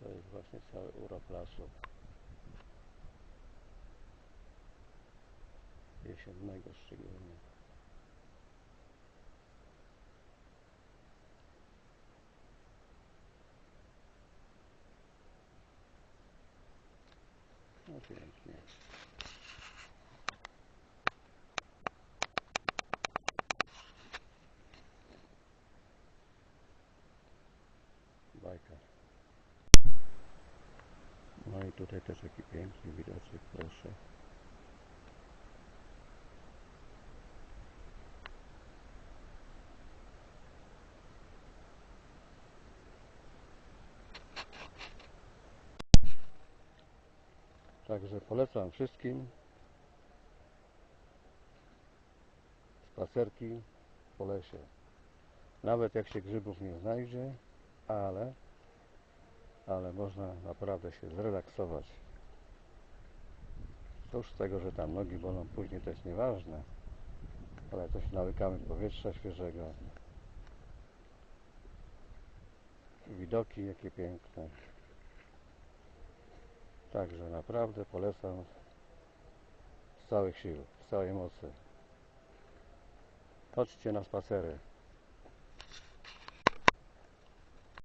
to jest właśnie cały urok lasu jesiennego szczególnie. No pięknie. Bajka. No i tutaj też taki piękny widoczek, proszę. Także polecam wszystkim spacerki po lesie. Nawet jak się grzybów nie znajdzie, ale ale można naprawdę się zrelaksować. Cóż z tego, że tam nogi bolą później, to jest nieważne, ale to się nawykamy powietrza świeżego. Widoki jakie piękne. Także naprawdę polecam z całych sił, z całej mocy. Chodźcie na spacery.